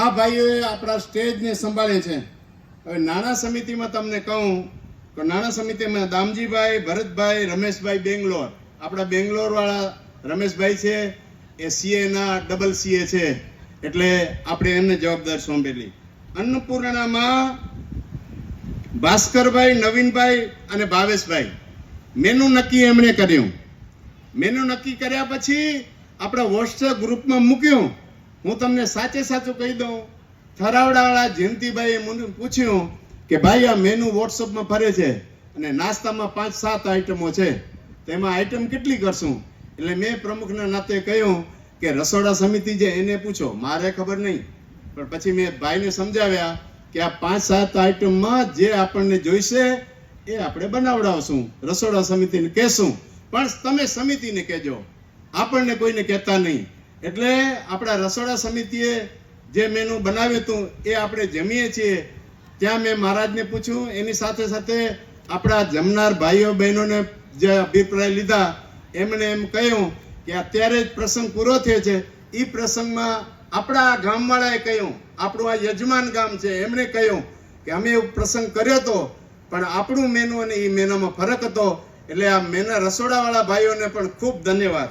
આ ભાઈઓએ આપણા સ્ટેજને સંભાળે છે. હવે નાણાં સમિતિમાં તમને કહું તો નાણાં સમિતિમાં દામજીભાઈ, ભરતભાઈ, રમેશભાઈ બેંગ્લોર. આપણા બેંગ્લોરવાળા રમેશભાઈ છે, એ સીએના ડબલ સીએ છે. એટલે આપણે એમને જવાબદાર સોંપેલી. અન્નપૂર્ણામાં ભાસ્કરભાઈ, નવીનભાઈ અને ભાવેશભાઈ. મેનુ નક્કી એમણે કર્યું. મેનુ નક્કી કર્યા પછી આપણા વોટ્સએપ ગ્રુપમાં મૂક્યું. હું તમને સાચે સાચું કહી દઉં. થરાવડાવાળા જયંતિભાઈએ મને પૂછ્યું કે, ભાઈ, આ મેનુ વોટ્સઅપમાં ફરે છે અને નાસ્તામાં પાંચ સાત આઈટમો છે. તેમાં આઈટમ કેટલી કરશું? એટલે મેં પ્રમુખના નાતે કહ્યું કે, રસોડા સમિતિ છે, એને પૂછો. મારે ખબર નહીં. પણ પછી મેં ભાઈને સમજાવ્યા કે, આ પાંચ સાત આઈટમમાં જે આપણને જોઈશે, એ આપણે બનાવડાવશું. રસોડા સમિતિને કહેશું. પણ તમે સમિતિને કહેજો. આપણને કોઈને કહેતા નહીં. એટલે આપણા રસોડા સમિતિએ જે મેનુ બનાવ્યું હતું, એ આપણે જમીએ છીએ. ત્યાં મેં મહારાજને પૂછ્યું, એની સાથે સાથે આપણા જમનાર ભાઈઓ બહેનોને જે અભિપ્રાય લીધા, એમણે એમ કહ્યું કે અત્યારે જ પ્રસંગ પૂરો થયો છે. એ પ્રસંગમાં આપણા ગામવાળાએ કહ્યું, આપણું આ યજમાન ગામ છે, એમણે કહ્યું કે અમે એવું પ્રસંગ કર્યો હતો, પણ આપણું મેનુ અને એ મેનામાં ફરક હતો. એટલે આ મેના રસોડાવાળા ભાઈઓને પણ ખૂબ ધન્યવાદ.